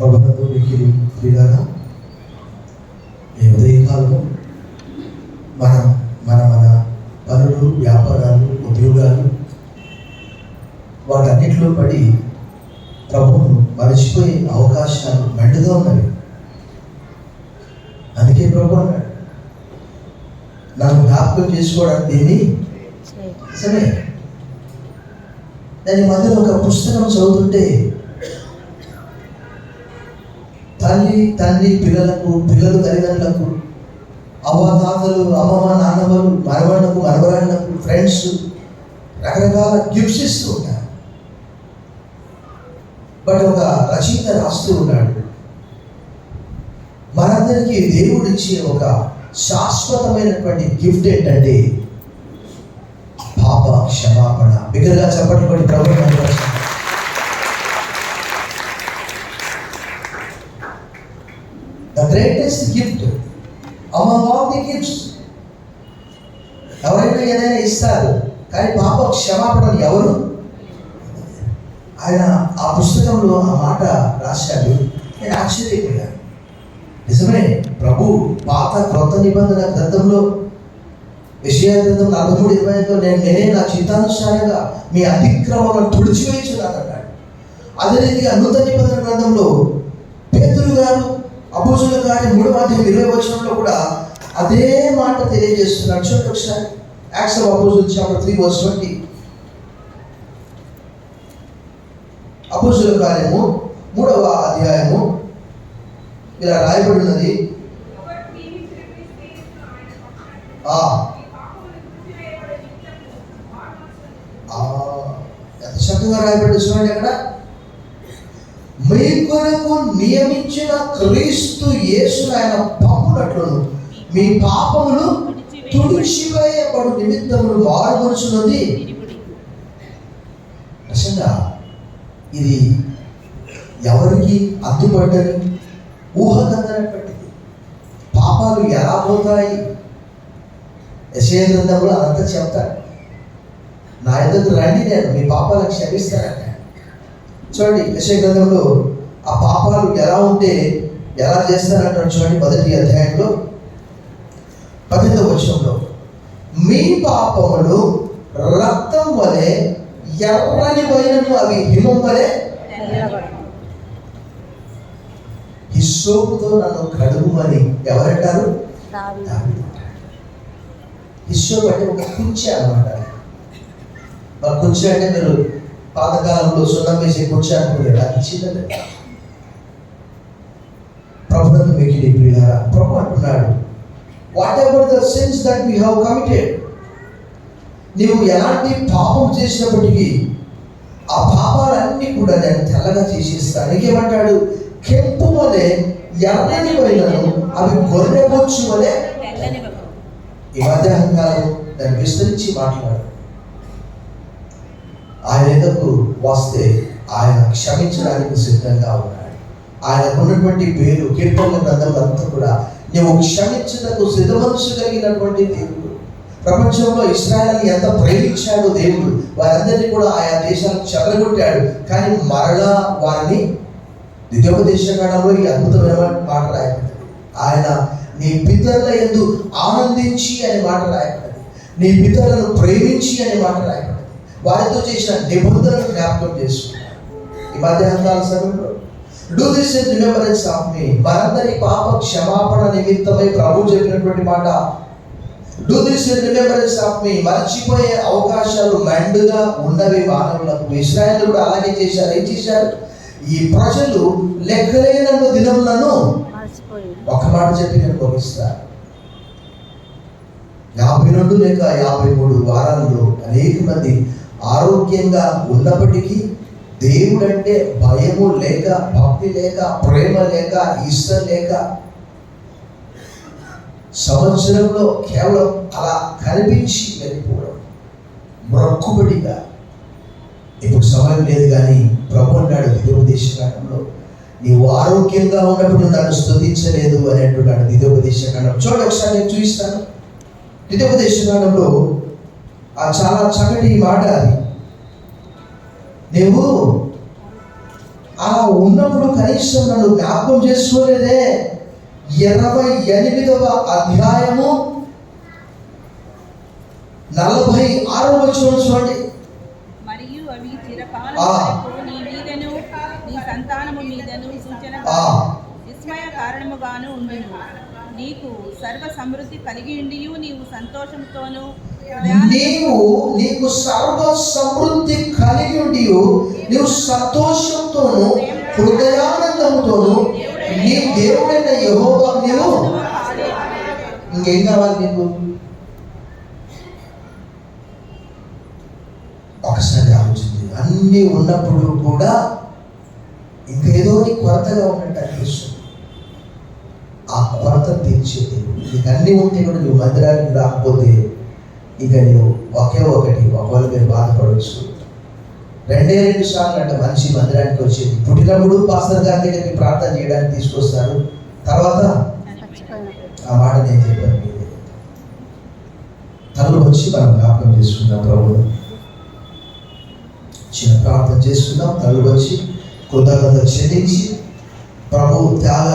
ప్రభుత్వ మిగిలి ప్రియులారా ఈ ఉదయకాలము మనం మన మన పనులు వ్యాపారాలు ఉద్యోగాలు వాటన్నిటిలో పడి ప్రభువును మరచిపోయే అవకాశాలు మెండుగా ఉన్నవి. అందుకే ప్రభు అన్నాడు నన్ను జ్ఞాపకం చేసుకోవడానికి దీన్ని సరే. దాని మధ్యలో ఒక పుస్తకం చదువుతుంటే తల్లి తండ్రి పిల్లలకు పిల్లలు తల్లిదండ్రులకు అవ్వతాతలు అమ్మమ్మ నాన్నమ్మలు మనవళ్ళకు మరవరాళ్ళకు ఫ్రెండ్స్ రకరకాల గిఫ్ట్స్ ఇస్తూ ఉంటారు. బట్ ఒక రచయిత రాస్తూ ఉన్నాడు. మనందరికీ దేవుడు ఇచ్చే ఒక శాశ్వతమైనటువంటి గిఫ్ట్ ఏంటంటే పాప క్షమాపణ బిగ్గరగా చెప్పటువంటి ప్రభుత్వం the greatest gift among all the gifts ఎవరైనా ఏదైనా కానీ పాప క్షమాపణ ఎవరు? ఆయన ఆ పుస్తకంలో ఆ మాట రాశాడు. నేను ఆశ్చర్యపోయాను. నిజమే ప్రభు పాత క్రొత్త నిబంధన గ్రంథంలో విషయ గ్రంథం నలభై మూడు ఇరవై ఐదులో నేను నేనే నా చిత్తానుసారంగా మీ అతిక్రమలను తుడిచివేయించున్నాను అదే రీతిగా నూతన నిబంధన గ్రంథంలో పేదలు గారు అభుజులు గారి మూడవ అధ్యాయం ఇరవై వచనంలో కూడా అదే మాట తెలియజేస్తున్నాడు. చూడండి ఒకసారి. Acts of apostles chapter three verse twenty అపోజుల కార్యము మూడవ అధ్యాయము ఇలా రాయబడి ఉన్నది ఎంత చక్కగా రాయబడి చూడండి అక్కడ. మీ కొరకు నియమించిన క్రీస్తు యేసు ఆయన పంపునట్లును. మీ పాపములు తుడిచివేయబడు నిమిత్తములు మారుమరుచున్నది నిజంగా ఇది ఎవరికి అద్దుపడ్డని ఊహకందనటువంటిది పాపాలు ఎలా పోతాయి? యశయ గ్రంథంలో అదంతా చెప్తాడు నా ఎదురు రండి నేను? మీ పాపాలను క్షమిస్తానంట. చూడండి యశయ గ్రంథంలో ఆ పాపాలు ఎలా ఉంటే ఎలా చేస్తారంటాడు చూడండి మొదటి అధ్యాయంలో. పద్దెనిమిదవ వచనంలో మీ పాపములు రక్తం వలె ఎర్రని పోయినను అవి హిమం వలె హిస్సోపుతో నన్ను కడుగుమని ఎవరంటారు. హిస్సోపు అంటే ఒక కుంచె అన్నమాట. మరి అంటే మీరు పాతకాలంలో సున్నం వేసే కుంచె అనుకునేది అది చిన్నది ప్రభుత్వం మిగిలి ప్రియులారా ప్రభు అంటున్నాడు whatever the sins that we have committed నీవు ఎలాంటి పాపం చేసినప్పటికీ ఆ పాపాలన్నీ కూడా నేను తెల్లగా చేసేస్తాను ఇంకేమంటాడు కెంపు వలె ఎర్రని పోయినను అవి గొర్రె బొచ్చు వలె ఈ మధ్యాహ్నం దాన్ని విస్తరించి మాట్లాడు. ఆయన ఎదుకు వస్తే ఆయన క్షమించడానికి సిద్ధంగా ఉన్నాడు. ఆయన ఉన్నటువంటి పేరు కీర్తన గ్రంథంలో అంతా కూడా నువ్వు క్షమించడానికి సిద్ధ మనసు కలిగినటువంటి దేవుడు. ప్రపంచంలో ఇస్రాయల్ని ఎంత ప్రేమించాడు దేవుడు వారందరినీ కూడా ఆయా దేశాలకు చెదరగొట్టాడు. కానీ మరలా వారిని ద్వితీయోపదేశ కాలంలో ఈ అద్భుతమైన మాట రాయబడింది. ఆయన నీ పితరుల ఎందు ఆనందించి అనే మాట రాయబడింది. నీ పితరులను ప్రేమించి అనే మాట రాయబడింది. వారితో చేసిన నిబంధనలు జ్ఞాపకం చేసుకున్నాడు. ఈ మధ్యాహ్నాల సమయంలో do this in remembrance of me మనందరి పాప క్షమాపణ నిమిత్తమై ప్రభు చెప్పినటువంటి మాట. Do this in remembrance of me మర్చిపోయే అవకాశాలు మెండుగా ఉన్నవి మానవులకు. ఇస్రాయల్ కూడా అలాగే చేశారు. ఏం చేశారు? ఈ ప్రజలు లెక్కలేనన్ను దినములను ఒక మాట చెప్పి నేను ముగిస్తాను యాభై రెండు లేక యాభై మూడు వారాల్లో అనేక మంది ఆరోగ్యంగా ఉన్నప్పటికీ దేవుడంటే భయము లేక భక్తి లేక ప్రేమ లేక ఇష్టం లేక. సంవత్సరంలో కేవలం అలా కనిపించి వెళ్ళిపోవడం మొక్కుబడిగా ఇప్పుడు సమయం లేదు కానీ ప్రభు అన్నాడు దిదోపదేశ కాలంలో నీవు ఆరోగ్యంగా ఉన్నప్పుడు నన్ను స్థుతించలేదు అని అంటున్నాడు దిదోపదేశ కాలం చూడండి ఒకసారి నేను చూపిస్తాను. దిదోపదేశ కాలంలో ఆ చాలా చక్కటి మాట అది. నువ్వు అలా ఉన్నప్పుడు కనీసం నన్ను జ్ఞాపకం చేసుకోలేదే ఇరవై ఎనిమిదవ అధ్యాయము నలభై ఆరో వచ్చిన చూడండి మరియు అవి చిరకాలం ఆ. వరకు నీ మీదను నీ సంతానము మీదను సూచన ఆ. విస్మయ కారణముగాను ఉండును నీకు సర్వ సమృద్ధి కలిగి ఉండియు నీవు సంతోషంతోను నీవు నీకు సర్వ సమృద్ధి కలిగి ఉండియు నీవు సంతోషంతోను హృదయానందంతోను నీ దేవుడైన యహోవా నీవు. ఇంకేం కావాలి నీకు? ఒకసారి ఆలోచించి. అన్నీ ఉన్నప్పుడు కూడా ఇంకేదో నీ కొరతగా ఉన్నట్టు అనిపిస్తుంది. ఆ కొరత తీర్చే దేవుడు నీకు అన్నీ ఉంటే కూడా నువ్వు మందిరానికి రాకపోతే ఇక నువ్వు ఒకే ఒకటి ఒకవేళ మీరు బాధపడవచ్చు. రెండే రెండు సార్లు అంటే మనిషి మందిరానికి వచ్చేది. పుట్టినప్పుడు పాస్టర్ గారి దగ్గరికి ప్రార్థన చేయడానికి తీసుకొస్తారు. తర్వాత ఆ మాట నేను చెప్పాను మీరే వచ్చి మనం జ్ఞాపకం చేసుకుందాం ప్రభు. చిన్న ప్రార్థన చేసుకుందాం తరలు వచ్చి కృతజ్ఞత చెల్లించి ప్రభు త్యాగ